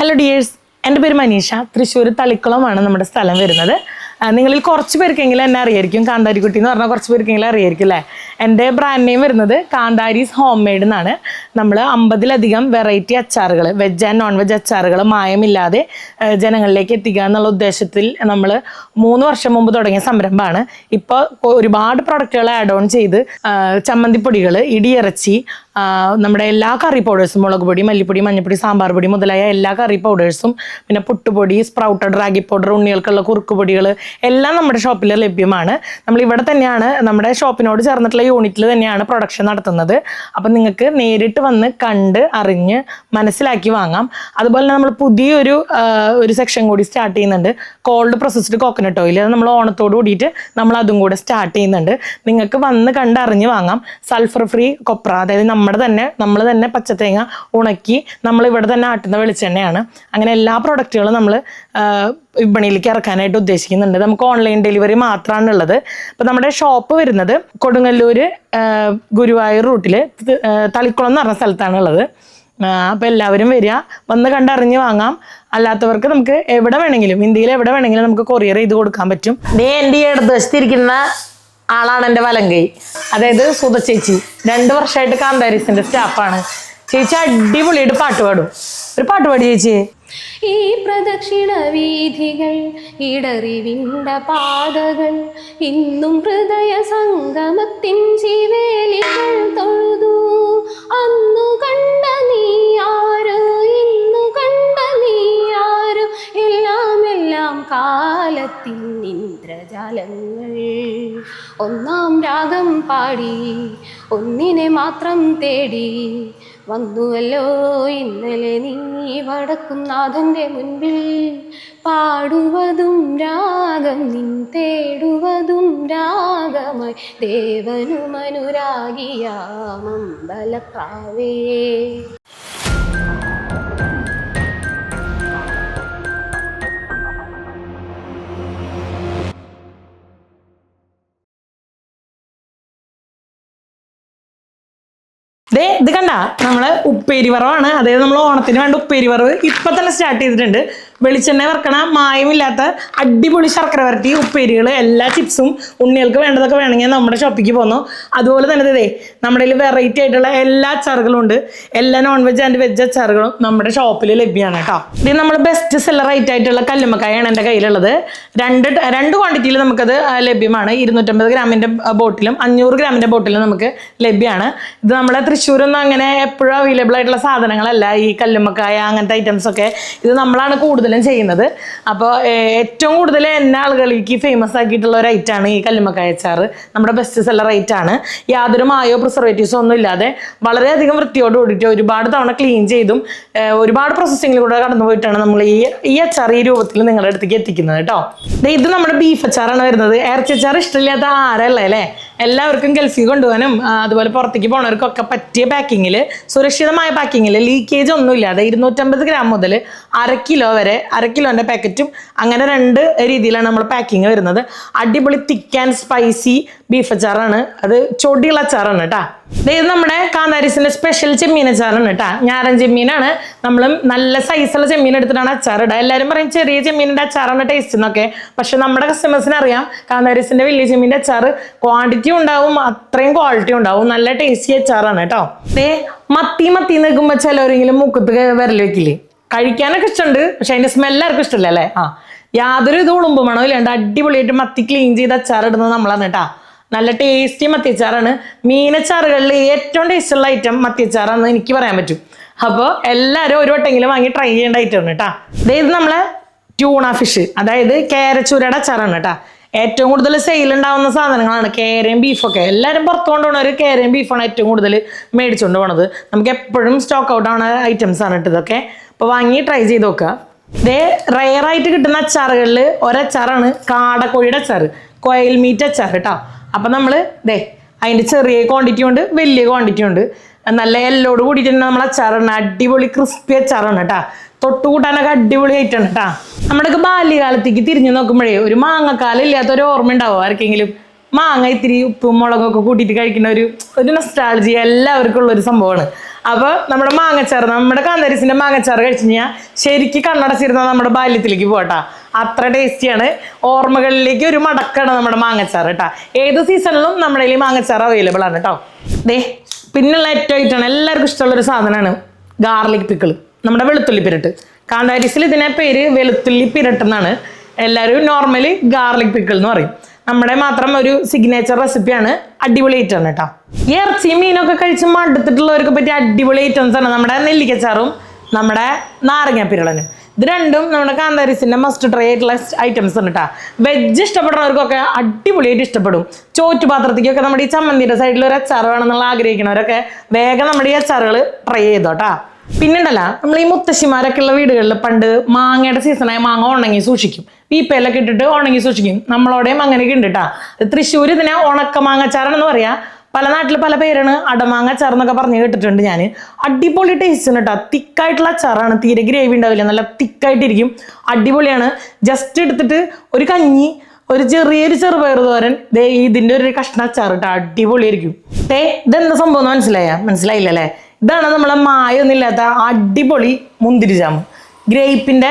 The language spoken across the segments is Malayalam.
ഹലോ ഡിയേഴ്സ് എന്റെ പേര് മനീഷ. തൃശ്ശൂർ തളിക്കുളമാണ് നമ്മുടെ സ്ഥലം വരുന്നത്. നിങ്ങളിൽ കുറച്ച് പേർക്കെങ്കിലും എന്നെ അറിയായിരിക്കും. കാന്താരിക്കുട്ടി എന്ന് പറഞ്ഞാൽ കുറച്ച് പേർക്കെങ്കിലും അറിയായിരിക്കും അല്ലേ? എന്റെ ബ്രാൻഡ് നെയിം വരുന്നത് കാന്താരീസ് ഹോം മെയ്ഡ് എന്നാണ്. നമ്മൾ അമ്പതിലധികം വെറൈറ്റി അച്ചാറുകൾ വെജ് ആൻഡ് നോൺ വെജ് അച്ചാറുകൾ മായമില്ലാതെ ജനങ്ങളിലേക്ക് എത്തിക്കുക എന്നുള്ള ഉദ്ദേശത്തിൽ നമ്മൾ മൂന്ന് വർഷം മുമ്പ് തുടങ്ങിയ സംരംഭമാണ്. ഇപ്പോൾ ഒരുപാട് പ്രൊഡക്റ്റുകൾ ആഡ് ഓൺ ചെയ്ത് ചമ്മന്തിപ്പൊടികൾ ഇടിയിറച്ചി നമ്മുടെ എല്ലാ കറി പൗഡേഴ്സും മുളക് പൊടി മല്ലിപ്പൊടി മഞ്ഞപ്പൊടി സാമ്പാർ പൊടി മുതലായ എല്ലാ കറി പൗഡേഴ്സും പിന്നെ പുട്ടുപൊടി സ്പ്രൗട്ടഡ് റാഗി പൗഡർ ഉണ്ണികൾക്കുള്ള കുറുക്ക് പൊടികൾ എല്ലാം നമ്മുടെ ഷോപ്പിൽ ലഭ്യമാണ്. നമ്മൾ ഇവിടെ തന്നെയാണ് നമ്മുടെ ഷോപ്പിനോട് ചേർന്നിട്ടുള്ള യൂണിറ്റിൽ തന്നെയാണ് പ്രൊഡക്ഷൻ നടത്തുന്നത്. അപ്പം നിങ്ങൾക്ക് നേരിട്ട് വന്ന് കണ്ട് അറിഞ്ഞ് മനസ്സിലാക്കി വാങ്ങാം. അതുപോലെ തന്നെ നമ്മൾ പുതിയൊരു ഒരു സെക്ഷൻ കൂടി സ്റ്റാർട്ട് ചെയ്യുന്നുണ്ട്. കോൾഡ് പ്രോസസ്ഡ് കോക്കനട്ട് ഓയിൽ അത് നമ്മൾ ഓണത്തോട് കൂടിയിട്ട് നമ്മൾ അതും കൂടെ സ്റ്റാർട്ട് ചെയ്യുന്നുണ്ട്. നിങ്ങൾക്ക് വന്ന് കണ്ട് അറിഞ്ഞ് വാങ്ങാം. സൾഫർ ഫ്രീ കൊപ്ര അതായത് നമ്മുടെ തന്നെ നമ്മൾ തന്നെ പച്ചത്തേങ്ങ ഉണക്കി നമ്മൾ ഇവിടെ തന്നെ ആട്ടുന്ന വെളിച്ചെണ്ണയാണ്. അങ്ങനെ എല്ലാ പ്രൊഡക്റ്റുകളും നമ്മൾ വിപണിയിലേക്ക് ഇറക്കാനായിട്ട് ഉദ്ദേശിക്കുന്നുണ്ട്. നമുക്ക് ഓൺലൈൻ ഡെലിവറി മാത്രമാണ് ഉള്ളത് അപ്പോൾ നമ്മുടെ ഷോപ്പ് വരുന്നത് കൊടുങ്ങല്ലൂർ ഗുരുവായൂർ റൂട്ടിൽ തളിക്കുളം എന്ന് പറഞ്ഞ സ്ഥലത്താണ് ഉള്ളത് അപ്പോൾ എല്ലാവരും വരിക. വന്ന് കണ്ടറിഞ്ഞ് വാങ്ങാം. അല്ലാത്തവർക്ക് നമുക്ക് എവിടെ വേണമെങ്കിലും ഇന്ത്യയിൽ എവിടെ വേണമെങ്കിലും നമുക്ക് കൊറിയർ ചെയ്ത് കൊടുക്കാൻ പറ്റും. ദേ എന്റെ ഇടതുവശത്തിരിക്കുന്ന ആളാണ് എന്റെ വലങ്കൈ. അതായത് സുധ ചേച്ചി. രണ്ട് വർഷമായിട്ട് കാന്താരിസിന്റെ സ്റ്റാഫാണ് ചേച്ചി അടിപൊളിയായിട്ട് പാട്ട് പാടും. ഒരു പാട്ട് പാടി ചേച്ചി ഈ പ്രദക്ഷിണ വീഥികൾ ഇടറിവിണ്ട പാതകൾ ഇന്നും ഹൃദയ സംഗമത്തിൻ ജീവേലികൾ തൊഴുതു. അന്നു കണ്ട എല്ലാം കാലത്തിൽ ഇന്ദ്രജാലങ്ങൾ ഒന്നാം രാഗം പാടി ഒന്നിനെ മാത്രം തേടി വന്നുവല്ലോ ഇന്നലെ നീ വടക്കും നാഥന്റെ മുൻപിൽ. പാടുവതും രാഗം നിൻ തേടുവതും രാഗമായി ദേവനുമനുരാഗിയാമമ്പലപ്രാവേ ദേ ഇത് കണ്ട? നമ്മൾ ഉപ്പേരി വറവാണ്. അതായത് നമ്മൾ ഓണത്തിന് വേണ്ട ഉപ്പേരി വറവ് ഇപ്പൊ തന്നെ സ്റ്റാർട്ട് ചെയ്തിട്ടുണ്ട്. വെളിച്ചെണ്ണ വറക്കണ മായമില്ലാത്ത അടിപൊളി ശർക്കര വരട്ടി ഉപ്പേരികൾ എല്ലാ ചിപ്സും ഉണ്ണികൾക്ക് വേണ്ടതൊക്കെ വേണമെങ്കിൽ നമ്മുടെ ഷോപ്പിക്ക് പോന്നു. അതുപോലെ തന്നെ ദേ നമ്മുടെ കയ്യിൽ വെറൈറ്റി ആയിട്ടുള്ള എല്ലാ അച്ചാറുകളും ഉണ്ട്. എല്ലാ നോൺ വെജ് ആൻഡ് വെജ് അച്ചാറുകളും നമ്മുടെ ഷോപ്പിൽ ലഭ്യമാണ് കേട്ടോ. ഇത് നമ്മൾ ബെസ്റ്റ് സെല്ലർ റേറ്റ് ആയിട്ടുള്ള കല്ലുമ്മക്കായാണ് എന്റെ കയ്യിലുള്ളത്. രണ്ട് രണ്ട് ക്വാണ്ടിറ്റിയിൽ നമുക്കത് ലഭ്യമാണ്. ഇരുന്നൂറ്റമ്പത് ഗ്രാമിന്റെ ബോട്ടിലും അഞ്ഞൂറ് ഗ്രാമിന്റെ ബോട്ടിലും നമുക്ക് ലഭ്യമാണ്. ഇത് നമ്മുടെ തൃശ്ശൂരൊന്നും അങ്ങനെ എപ്പോഴും അവൈലബിൾ ആയിട്ടുള്ള സാധനങ്ങളല്ല. ഈ കല്ലുമ്മക്കായ അങ്ങനത്തെ ഐറ്റംസ് ഒക്കെ. ഇത് നമ്മളാണ് കൂടുതലും ചെയ്യുന്നത്. അപ്പോൾ ഏറ്റവും കൂടുതൽ എന്നെ ആളുകളിലേക്ക് ഫേമസ് ആക്കിയിട്ടുള്ള ഒരു ഐറ്റാണ് ഈ കല്ലുമ്മക്കായ അച്ചാറ്. നമ്മുടെ ബെസ്റ്റ് സെല്ലർ ആണ്. യാതൊരു മായോ പ്രിസർവേറ്റീവ്സോ ഒന്നും ഇല്ലാതെ വളരെയധികം വൃത്തിയോട് കൂടിയിട്ട് ഒരുപാട് തവണ ക്ലീൻ ചെയ്തും ഒരുപാട് പ്രോസസ്സിങ്ങിലൂടെ കടന്നു പോയിട്ടാണ് നമ്മൾ ഈ ഈ അച്ചാർ ഈ രൂപത്തിൽ നിങ്ങളുടെ അടുത്തേക്ക് എത്തിക്കുന്നത് കേട്ടോ ഇത് നമ്മുടെ ബീഫ് അച്ചാറാണ് വരുന്നത്. ഇറച്ചി അച്ചാർ ഇഷ്ടമില്ലാത്ത ആരല്ലേ അല്ലേ? എല്ലാവർക്കും ഗൾഫിൽ കൊണ്ടുപോകാനും അതുപോലെ പുറത്തേക്ക് പോണവർക്കൊക്കെ പറ്റിയ പാക്കിങ്ങിൽ സുരക്ഷിതമായ പാക്കിങ്ങിൽ ലീക്കേജ് ഒന്നുമില്ലാതെ ഇരുന്നൂറ്റമ്പത് ഗ്രാം മുതൽ അര കിലോ വരെ അര കിലോന്റെ പാക്കറ്റും അങ്ങനെ രണ്ട് രീതിയിലാണ് നമ്മൾ പാക്കിങ് വരുന്നത്. അടിപൊളി തിക്ക് ആൻഡ് സ്പൈസി ബീഫ് അച്ചാറാണ്. അത് ചൊടിയുള്ള അച്ചാറാണ് കേട്ടാ. ഇത് നമ്മുടെ കാന്താരിസിന്റെ സ്പെഷ്യൽ ചെമ്മീൻ അച്ചാറാണ് കേട്ടാ. ഞാറൻ ചെമ്മീനാണ്. നമ്മൾ നല്ല സൈസുള്ള ചെമ്മീൻ എടുത്തിട്ടാണ് അച്ചാർ ഇടുക. എല്ലാവരും പറയും ചെറിയ ചെമ്മീനിന്റെ അച്ചാറാണ് ടേസ്റ്റ് എന്നൊക്കെ. പക്ഷെ നമ്മുടെ കസ്റ്റമേഴ്സിന് അറിയാം കാന്താരിസിന്റെ വലിയ ചെമ്മീന്റെ അച്ചാർ ക്വാണ്ടിറ്റി ഉണ്ടാവും അത്രയും ക്വാളിറ്റി ഉണ്ടാവും. നല്ല ടേസ്റ്റി അച്ചാറാണ് കേട്ടോ. ദേ മത്തി മത്തി നിൽക്കുമ്പോൾ ചിലവരെങ്കിലും മുക്കത്ത് വിരൽ വെക്കില്ലേ? കഴിക്കാനൊക്കെ ഇഷ്ടമുണ്ട് പക്ഷെ അതിന്റെ സ്മെല്ല് ആർക്കും ഇഷ്ടമില്ല അല്ലേ? ആ. യാതൊരു ഇത് ഉളുമ്പ് മണോ ഇല്ലാണ്ട് അടിപൊളിയായിട്ട് മത്തി ക്ലീൻ ചെയ്ത് അച്ചാർ ഇടുന്നത് നമ്മളാണ് കേട്ടാ. നല്ല ടേസ്റ്റി മത്തിയച്ചാറാണ്. മീനച്ചാറുകളിൽ ഏറ്റവും ടേസ്റ്റുള്ള ഐറ്റം മത്തിയച്ചാറാണെന്ന് എനിക്ക് പറയാൻ പറ്റും. അപ്പോൾ എല്ലാവരും ഒരു വട്ടെങ്കിലും വാങ്ങി ട്രൈ ചെയ്യേണ്ട ഐറ്റമാണ് കേട്ടോ ഇത് നമ്മൾ ട്യൂണ ഫിഷ് അതായത് കേരച്ചൂരയുടെ അച്ചാറാണ് കേട്ടോ ഏറ്റവും കൂടുതൽ സെയിൽ ഉണ്ടാവുന്ന സാധനങ്ങളാണ് കേരയും ബീഫൊക്കെ എല്ലാവരും പുറത്തു കൊണ്ടുപോകണ ഒരു കേരയും ബീഫാണ് ഏറ്റവും കൂടുതൽ മേടിച്ചുകൊണ്ട് പോണത്. നമുക്ക് എപ്പോഴും സ്റ്റോക്ക് ഔട്ട് ആവുന്ന ഐറ്റംസ് ആണ് ഇതൊക്കെ. അപ്പോൾ വാങ്ങി ട്രൈ ചെയ്ത് നോക്കുക ഇതേ റയറായിട്ട് കിട്ടുന്ന അച്ചാറുകളിൽ ഒരച്ചാറാണ് കാടക്കോഴിയുടെ അച്ചാറ്. കോയിൽ മീറ്റ് അച്ചാർ കേട്ടോ അപ്പം നമ്മൾ ദേ അതിന്റെ ചെറിയ ക്വാണ്ടിറ്റി ഉണ്ട് വലിയ ക്വാണ്ടിറ്റി ഉണ്ട്. നല്ല എല്ലോട് കൂടിയിട്ട് തന്നെ നമ്മൾ അച്ചാറാണ്. അടിപൊളി ക്രിസ്പി അച്ചാറാണ് കേട്ടോ കൂട്ടാനൊക്കെ അടിപൊളി ആയിട്ടാണ് കേട്ടോ നമ്മുടെയൊക്കെ ബാല്യകാലത്തേക്ക് തിരിഞ്ഞു നോക്കുമ്പോഴേ ഒരു മാങ്ങക്കാലം ഇല്ലാത്ത ഒരു ഓർമ്മ ഉണ്ടാവും ആർക്കെങ്കിലും? മാങ്ങ ഇത്തിരി ഉപ്പും മുളകും ഒക്കെ കൂട്ടിയിട്ട് കഴിക്കുന്ന ഒരു ഒരു നൊസ്റ്റാളജി എല്ലാവർക്കും ഉള്ള ഒരു സംഭവമാണ്. അപ്പോൾ നമ്മുടെ മാങ്ങച്ചാറ് നമ്മുടെ കാന്തരിസിന്റെ മാങ്ങച്ചാറ് കഴിച്ചു കഴിഞ്ഞാൽ ശരിക്കും കണ്ണടച്ചിരുന്ന നമ്മുടെ ബാല്യത്തിലേക്ക് പോകട്ടാ അത്ര ടേസ്റ്റിയാണ് ഓർമ്മകളിലേക്ക് ഒരു മടക്കാണ് നമ്മുടെ മാങ്ങച്ചാറ് കേട്ടോ ഏത് സീസണിലും നമ്മുടെ ഈ മാങ്ങച്ചാറ് അവൈലബിൾ ആണ് കേട്ടോ ദേ പിന്നുള്ള ഏറ്റവും ആയിട്ടാണ് എല്ലാവർക്കും ഇഷ്ടമുള്ള ഒരു സാധനമാണ് ഗാർലിക് പിക്കിൾ നമ്മുടെ വെളുത്തുള്ളി പിരട്ട്. കാന്താരിസിൽ ഇതിനെ പേര് വെളുത്തുള്ളി പിരട്ട് എന്നാണ്. എല്ലാവരും നോർമലി ഗാർലിക് പിക്കിൾ എന്ന് പറയും. നമ്മുടെ മാത്രം ഒരു സിഗ്നേച്ചർ റെസിപ്പിയാണ് അടിപൊളി ഐറ്റം കേട്ടോ ഈ ഇറച്ചി മീനൊക്കെ കഴിച്ച് മടുത്തിട്ടുള്ളവർക്ക് പറ്റിയ അടിപൊളി ഐറ്റംസ് ആണ് നമ്മുടെ നെല്ലിക്കച്ചാറും നമ്മുടെ നാരങ്ങാപ്പിരളനും ഇത് രണ്ടും നമ്മുടെ കാന്താരിസിന്റെ മസ്റ്റ് ട്രൈ ആയിട്ടുള്ള ഐറ്റംസ് ഉണ്ട് കേട്ടോ വെജ് ഇഷ്ടപ്പെടുന്നവർക്കൊക്കെ അടിപൊളിയായിട്ട് ഇഷ്ടപ്പെടും. ചോറ്റുപാത്രത്തേക്കൊക്കെ നമ്മുടെ ഈ ചമ്മന്തിയുടെ സൈഡിൽ ഒരു അച്ചാർ വേണമെന്നുള്ള ആഗ്രഹിക്കുന്നവരൊക്കെ വേഗം നമ്മുടെ ഈ അച്ചാറുകൾ ട്രൈ ചെയ്തോട്ടാ പിന്നുണ്ടല്ല നമ്മൾ ഈ മുത്തശ്ശിമാരൊക്കെ ഉള്ള വീടുകളിൽ പണ്ട് മാങ്ങയുടെ സീസണായ മാങ്ങ ഉണങ്ങി സൂക്ഷിക്കും. വീപ്പയിലൊക്കെ ഇട്ടിട്ട് ഉണങ്ങി സൂക്ഷിക്കും. നമ്മളോടെയും അങ്ങനെയൊക്കെ ഉണ്ട് കേട്ടോ തൃശ്ശൂർ ഇതിനെ ഉണക്ക മാങ്ങച്ചാറാണെന്ന് പറയാ. പല നാട്ടിൽ പല പേരാണ് അടമാങ്ങ അച്ചാർ എന്നൊക്കെ പറഞ്ഞ് കേട്ടിട്ടുണ്ട് ഞാൻ അടിപൊളി ടേസ്റ്റ് ഉണ്ട് കേട്ടോ തിക്കായിട്ടുള്ള അച്ചാറാണ്. തീരെ ഗ്രേവി ഉണ്ടാവില്ല. നല്ല തിക്കായിട്ടിരിക്കും. അടിപൊളിയാണ്. ജസ്റ്റ് എടുത്തിട്ട് ഒരു കഞ്ഞി ഒരു ചെറിയൊരു ചെറുപയർ തോരൻ. ദേ ഇതിന്റെ ഒരു കഷ്ണ അച്ചാർ കേട്ടോ അടിപൊളിയായിരിക്കും. ദേ ഇതെന്താ സംഭവം എന്ന് മനസ്സിലായ? മനസ്സിലായില്ലേ ഇതാണ് നമ്മളെ മായൊന്നുമില്ലാത്ത അടിപൊളി മുന്തിരി ജാം ഗ്രേപ്പിന്റെ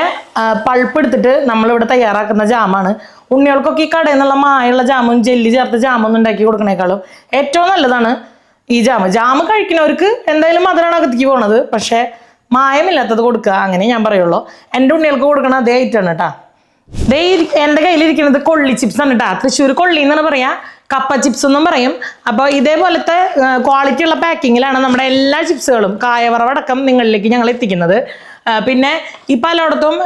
പൾപ്പ് എടുത്തിട്ട് നമ്മളിവിടെ തയ്യാറാക്കുന്ന ജാമാണ്. ഉണ്ണികൾക്കൊക്കെ ഈ കടയിൽ നിന്നുള്ള മായുള്ള ജാമും ജെല്ലി ചേർത്ത് ജാമൊന്നും ഉണ്ടാക്കി കൊടുക്കണേക്കാളും ഏറ്റവും നല്ലതാണ് ഈ ജാമ്. ജാമ് കഴിക്കുന്നവർക്ക് എന്തായാലും മധുരമാണ് അകത്തേക്ക് പോണത്. പക്ഷേ മായമില്ലാത്തത് കൊടുക്കുക അങ്ങനെ ഞാൻ പറയുള്ളൂ. എന്റെ ഉണ്ണികൾക്ക് കൊടുക്കണ അതേ ഐറ്റാണ് കേട്ടാ ദേ എന്റെ കയ്യിലിരിക്കുന്നത് കൊള്ളി ചിപ്സ് ആണ് കേട്ടോ തൃശ്ശൂർ കൊള്ളി എന്നാണ് പറയാ. കപ്പ ചിപ്സ് എന്നും പറയും. അപ്പോൾ ഇതേപോലത്തെ ക്വാളിറ്റി ഉള്ള പാക്കിങ്ങിലാണ് നമ്മുടെ എല്ലാ ചിപ്സുകളും കായവറവടക്കം നിങ്ങളിലേക്ക് ഞങ്ങൾ എത്തിക്കുന്നത്. പിന്നെ ഈ പലയിടത്തും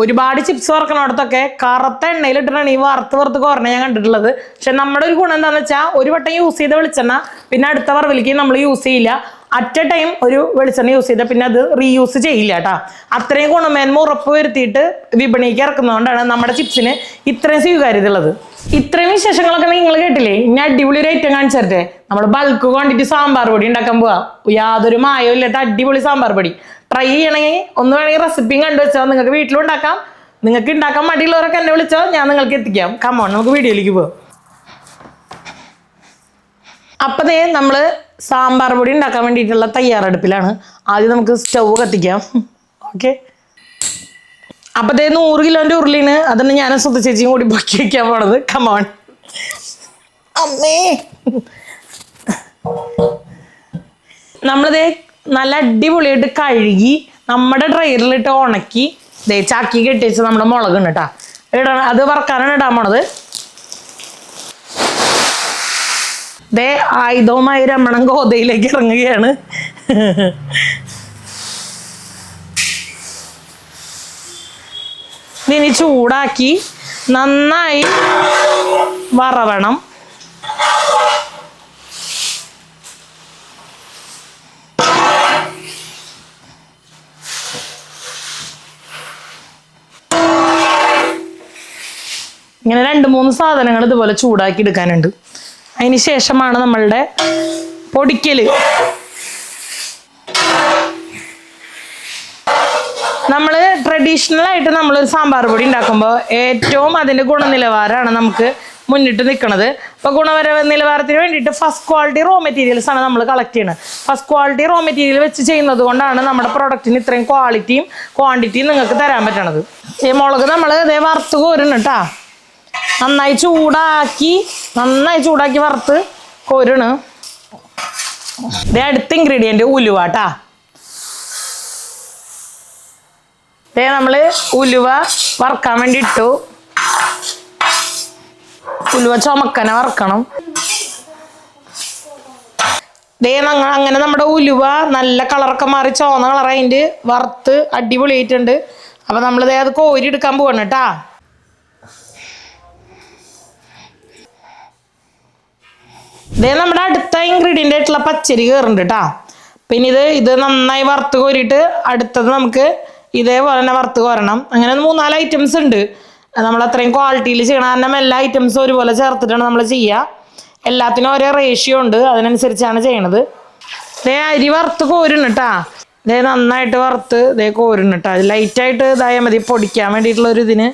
ഒരുപാട് ചിപ്സ് വറക്കണയിടത്തൊക്കെ കറുത്ത എണ്ണയിൽ ഇട്ടിട്ടാണ് ഈ വറുത്ത് വറുത്ത് കുറഞ്ഞ ഞാൻ കണ്ടിട്ടുള്ളത്. പക്ഷെ നമ്മുടെ ഒരു ഗുണം എന്താണെന്ന് വെച്ചാൽ ഒരു വട്ടം യൂസ് ചെയ്ത വെളിച്ചെണ്ണ പിന്നെ അടുത്ത വറവിലേക്ക് നമ്മൾ യൂസ് ചെയ്യില്ല. അറ്റ് എ ടൈം ഒരു വെളിച്ചെണ്ണ യൂസ് ചെയ്താൽ പിന്നെ അത് റീയൂസ് ചെയ്യില്ല കേട്ടോ. അത്രയും ഗുണമേന്മ ഉറപ്പ് വരുത്തിയിട്ട് വിപണിക്ക് ഇറക്കുന്നതുകൊണ്ടാണ് നമ്മുടെ ചിപ്സിന് ഇത്രയും സ്വീകാര്യത ഉള്ളത് ഇത്രയും വിശേഷങ്ങളൊക്കെ നിങ്ങൾ കേട്ടില്ലേ? ഇനി അടിപൊളി ഒരു ഐറ്റം കാണിച്ചു നമ്മൾ ബൾക്ക് ക്വാണ്ടിറ്റി സാമ്പാർ പൊടി ഉണ്ടാക്കാൻ പോവാ. യാതൊരു മായവും ഇല്ലാത്ത അടിപൊളി സാമ്പാർ പൊടി. ട്രൈ ചെയ്യണമെങ്കിൽ ഒന്ന് വേണമെങ്കിൽ റെസിപ്പിയും കണ്ടു വെച്ചാൽ നിങ്ങൾക്ക് വീട്ടിലും ഉണ്ടാക്കാം. നിങ്ങൾക്ക് ഉണ്ടാക്കാൻ മടിയുള്ളവരൊക്കെ എന്നെ വിളിച്ചോ. ഞാൻ നിങ്ങൾക്ക് എത്തിക്കാം. കമോൺ നമുക്ക് വീഡിയോയിലേക്ക് പോവാം. അപ്പതേ നമ്മൾ സാമ്പാർ പൊടി ഉണ്ടാക്കാൻ വേണ്ടിയിട്ടുള്ള തയ്യാറെടുപ്പിലാണ്. ആദ്യം നമുക്ക് സ്റ്റൗ കത്തിക്കാം. ഓക്കെ അപ്പത്തേ നൂറ് കിലോന്റെ ഉരുളിന് അതിന് ഞാൻ സ്വത്ത് ചേച്ചിയും കൂടി പൊക്കി വയ്ക്കാൻ പോണത്. കമോൺ അമ്മേ. നമ്മളിതേ നല്ല അടിപൊളിയായിട്ട് കഴുകി നമ്മുടെ ഡ്രയറിലിട്ട് ഉണക്കി. ദേ ചാക്കി കെട്ടിച്ച് നമ്മുടെ മുളക് കേട്ടോ ഇടണം അത് വറക്കാനാണ് ഇടാൻ പോണത്. ദേ ആയുധവുമായി രമണം ഗോതയിലേക്ക് ഇറങ്ങുകയാണ്. ഇനി ചൂടാക്കി നന്നായി വറവണം. ഇങ്ങനെ രണ്ട് മൂന്ന് സാധനങ്ങൾ ഇതുപോലെ ചൂടാക്കി എടുക്കാനുണ്ട്. അതിന് ശേഷമാണ് നമ്മളുടെ പൊടിക്കൽ. നമ്മൾ ട്രഡീഷണൽ ആയിട്ട് നമ്മൾ സാമ്പാർ പൊടി ഉണ്ടാക്കുമ്പോൾ ഏറ്റവും അതിന്റെ ഗുണനിലവാരമാണ് നമുക്ക് മുന്നിട്ട് നിൽക്കുന്നത് അപ്പോൾ ഗുണവര നിലവാരത്തിന് വേണ്ടിയിട്ട് ഫസ്റ്റ് ക്വാളിറ്റി റോ മെറ്റീരിയൽസ് ആണ് നമ്മൾ കളക്ട് ചെയ്യുന്നത് ഫസ്റ്റ് ക്വാളിറ്റി റോ മെറ്റീരിയൽ വെച്ച് ചെയ്യുന്നത് കൊണ്ടാണ് നമ്മുടെ പ്രൊഡക്റ്റിന് ഇത്രയും ക്വാളിറ്റിയും ക്വാണ്ടിറ്റിയും നിങ്ങൾക്ക് തരാൻ പറ്റണത്. ഈ മുളക് നമ്മൾ ഇതേ വറുത്ത് കോരുന്നു കേട്ടോ നന്നായി ചൂടാക്കി നന്നായി ചൂടാക്കി വറുത്ത് കോരുണ്. അടുത്ത ഇൻഗ്രീഡിയന്റ് ഉലുവാട്ടാ ദേ നമ്മൾ ഉലുവ വറുക്കാൻ വേണ്ടി ഇട്ടു. ഉലുവ ചുമക്കനെ വറുക്കണം. ദേ അങ്ങനെ നമ്മുടെ ഉലുവ നല്ല കളറൊക്കെ മാറി ചുവന്ന കളറായിട്ട് വറുത്ത് അടിപൊളിയായിട്ടുണ്ട്. അപ്പം നമ്മളിതേ അത് കോരി എടുക്കാൻ പോകണം കേട്ടാ ഇതേ നമ്മുടെ അടുത്ത ഇൻഗ്രീഡിയന്റ് ആയിട്ടുള്ള പച്ചരി കയറുന്നുണ്ട് കേട്ടോ പിന്നെ ഇത് ഇത് നന്നായി വറുത്ത് കോരിയിട്ട് അടുത്തത് നമുക്ക് ഇതേപോലെ തന്നെ വറുത്ത് കോരണം. അങ്ങനെ മൂന്നാൽ ഐറ്റംസ് ഉണ്ട്. നമ്മൾ അത്രയും ക്വാളിറ്റിയിൽ ചെയ്യണം കാരണം എല്ലാ ഐറ്റംസും ഒരുപോലെ ചേർത്തിട്ടാണ് നമ്മൾ ചെയ്യുക എല്ലാത്തിനും ഒരേ റേഷ്യോ ഉണ്ട്. അതിനനുസരിച്ചാണ് ചെയ്യണത്. ദേ അരി വറുത്ത് കോരുന്നു കേട്ടാ ദേ നന്നായിട്ട് വറുത്ത് ദേ കോരുന്നു കേട്ടോ ലൈറ്റായിട്ട് ഇതായാൽ മതി. പൊടിക്കാൻ വേണ്ടിയിട്ടുള്ള ഒരു ഇതിന്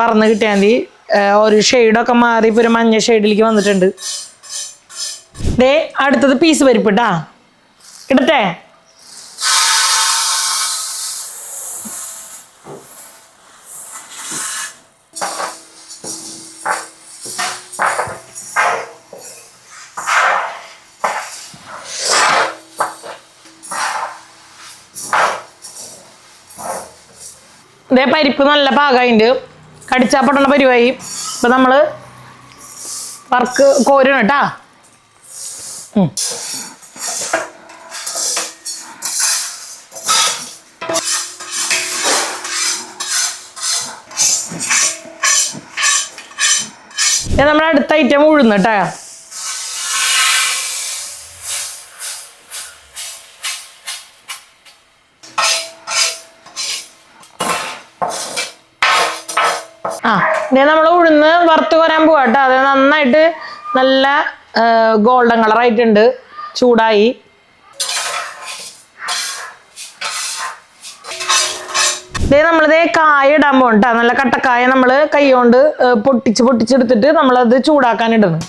വറന്ന് കിട്ടിയാൽ മതി. ഒരു ഷെയ്ഡൊക്കെ മാറി ഇപ്പോൾ ഒരു മഞ്ഞ ഷെയ്ഡിലേക്ക് വന്നിട്ടുണ്ട്. ദേ അടുത്തത് പീസ് പരിപ്പ് കേട്ടാ ഇടട്ടെ ഇതേ പരിപ്പ് നല്ല പാകമായിണ്ട് കടിച്ചാൽ പെട്ടുള്ള പരിവായി. ഇപ്പം നമ്മൾ വർക്ക് കോരണം കേട്ടാ. നമ്മുടെ അടുത്ത ഐറ്റം ഉഴുന്ന് കേട്ടാ ആ നമ്മൾ ഉഴുന്ന് വറുത്ത് കോരാൻ പോവാട്ടോ. അത് നന്നായിട്ട് നല്ല ഗോൾഡൻ കളറായിട്ടുണ്ട് ചൂടായി. ഇതേ നമ്മളിതേ കായ ഇടാൻ പോകണ്ട നല്ല കട്ടക്കായ നമ്മൾ കൈ കൊണ്ട് പൊട്ടിച്ച് പൊട്ടിച്ചെടുത്തിട്ട് നമ്മളത് ചൂടാക്കാൻ ഇടുന്നു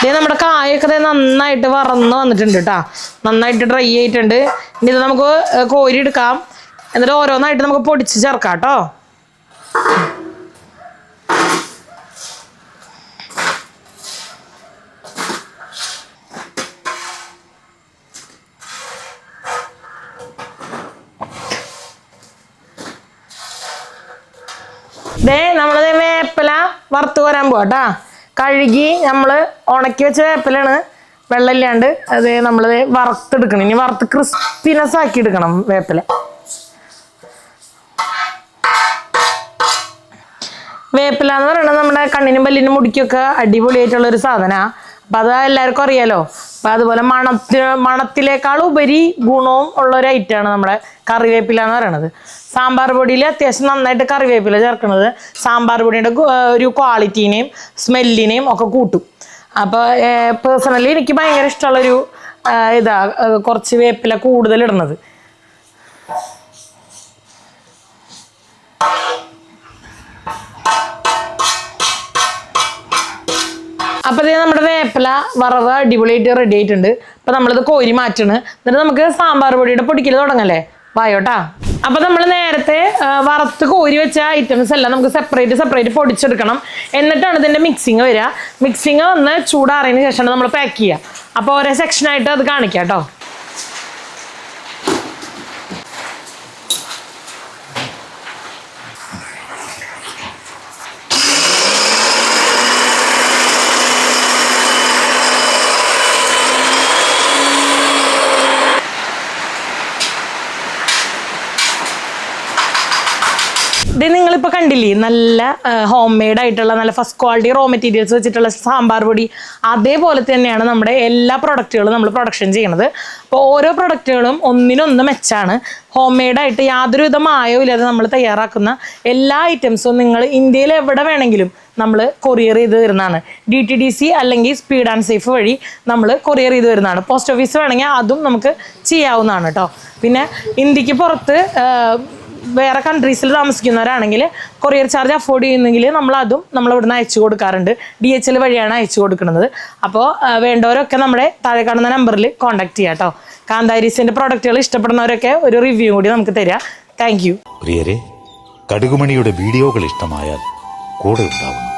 ഇതേ നമ്മുടെ കായൊക്കെ നന്നായിട്ട് വറന്ന് വന്നിട്ടുണ്ട് കേട്ടോ നന്നായിട്ട് ഡ്രൈ ആയിട്ടുണ്ട്. ഇനി ഇത് നമുക്ക് കോരി എടുക്കാം. എന്നിട്ട് ഓരോന്നായിട്ട് നമുക്ക് പൊടിച്ച് ചേർക്കാം കേട്ടോ. ദേ നമ്മളത് വേപ്പില വറുത്ത് വരാൻ പോകട്ടാ കഴുകി നമ്മൾ ഉണക്കി വെച്ച വേപ്പിലാണ് വെള്ളമില്ലാണ്ട് അത് നമ്മൾ വറുത്തെടുക്കണം. ഇനി വറുത്ത് ക്രിസ്പിനെസ് ആക്കി എടുക്കണം വേപ്പില. വേപ്പില എന്ന് പറയുന്നത് നമ്മുടെ കണ്ണിനും പല്ലിനും മുടിക്കൊക്കെ അടിപൊളിയായിട്ടുള്ള ഒരു സാധനമാണ് അപ്പം അത് എല്ലാവർക്കും അറിയാലോ. അപ്പം അതുപോലെ മണത്തി മണത്തിലേക്കാൾ ഉപരി ഗുണവും ഉള്ള ഒരു ഐറ്റമാണ് നമ്മുടെ കറിവേപ്പില എന്ന് പറയുന്നത് സാമ്പാർ പൊടിയിൽ അത്യാവശ്യം നന്നായിട്ട് കറിവേപ്പില ചേർക്കുന്നത് സാമ്പാർ പൊടിയുടെ ഒരു ക്വാളിറ്റീനെയും സ്മെല്ലിനെയും ഒക്കെ കൂട്ടും. അപ്പോൾ പേഴ്സണലി എനിക്ക് ഭയങ്കര ഇഷ്ടമുള്ളൊരു ഇതാ കുറച്ച് വേപ്പില കൂടുതൽ ഇടുന്നത് അപ്പോൾ ഇത് നമ്മുടെ വേപ്പില വറവ് അടിപൊളിയായിട്ട് റെഡി ആയിട്ടുണ്ട്. അപ്പൊ നമ്മളിത് കോരി മാറ്റണ്. എന്നിട്ട് നമുക്ക് സാമ്പാർ പൊടിയുടെ പൊടിക്കൽ തുടങ്ങല്ലേ? വായോട്ടാ. അപ്പൊ നമ്മൾ നേരത്തെ വറുത്ത് കോരി വെച്ച ഐറ്റംസ് എല്ലാം നമുക്ക് സെപ്പറേറ്റ് സെപ്പറേറ്റ് പൊടിച്ചെടുക്കണം. എന്നിട്ടാണ് ഇതിന്റെ മിക്സിങ് വരിക. മിക്സിങ് വന്ന് ചൂടാറിയതിന് ശേഷമാണ് നമ്മൾ പാക്ക് ചെയ്യുക. അപ്പോൾ ഓരോ സെക്ഷനായിട്ട് അത് കാണിക്കാം കേട്ടോ ഇത് നിങ്ങളിപ്പോൾ കണ്ടില്ലേ? നല്ല ഹോം മെയ്ഡ് ആയിട്ടുള്ള നല്ല ഫസ്റ്റ് ക്വാളിറ്റി റോ മെറ്റീരിയൽസ് വെച്ചിട്ടുള്ള സാമ്പാർ പൊടി. അതേപോലെ തന്നെയാണ് നമ്മുടെ എല്ലാ പ്രൊഡക്റ്റുകളും നമ്മൾ പ്രൊഡക്ഷൻ ചെയ്യണത് അപ്പോൾ ഓരോ പ്രൊഡക്റ്റുകളും ഒന്നിനൊന്ന് മെച്ചാണ്. ഹോം മെയ്ഡായിട്ട് യാതൊരുവിധ മായവും ഇല്ലാതെ നമ്മൾ തയ്യാറാക്കുന്ന എല്ലാ ഐറ്റംസും നിങ്ങൾ ഇന്ത്യയിൽ എവിടെ വേണമെങ്കിലും നമ്മൾ കൊറിയർ ചെയ്ത് തരുന്നതാണ്. ഡി ടി ഡി സി അല്ലെങ്കിൽ സ്പീഡ് ആൻഡ് സേഫ് വഴി നമ്മൾ കൊറിയർ ചെയ്ത് വരുന്നതാണ് പോസ്റ്റ് ഓഫീസ് വേണമെങ്കിൽ അതും നമുക്ക് ചെയ്യാവുന്നതാണ് കേട്ടോ. പിന്നെ ഇന്ത്യയ്ക്ക് പുറത്ത് വേറെ കൺട്രീസിൽ താമസിക്കുന്നവരാണെങ്കിൽ കൊറിയർ ചാർജ് അഫോർഡ് ചെയ്യുന്നെങ്കിൽ നമ്മൾ അതും നമ്മൾ ഇവിടുന്ന് അയച്ചു കൊടുക്കാറുണ്ട്. ഡി എച്ച് എൽ വഴിയാണ് അയച്ചു കൊടുക്കുന്നത്. അപ്പോൾ വേണ്ടവരൊക്കെ നമ്മുടെ താഴെ കാണുന്ന നമ്പറിൽ കോൺടാക്ട് ചെയ്യാം കേട്ടോ കാന്താരീസിന്റെ പ്രോഡക്റ്റുകൾ ഇഷ്ടപ്പെടുന്നവരൊക്കെ ഒരു റിവ്യൂ കൂടി നമുക്ക് തരാം. താങ്ക് യു പ്രിയരെ കടുകുമണിയുടെ വീഡിയോകൾ ഇഷ്ടമായാൽ കൂടെ ഉണ്ടാവുന്നു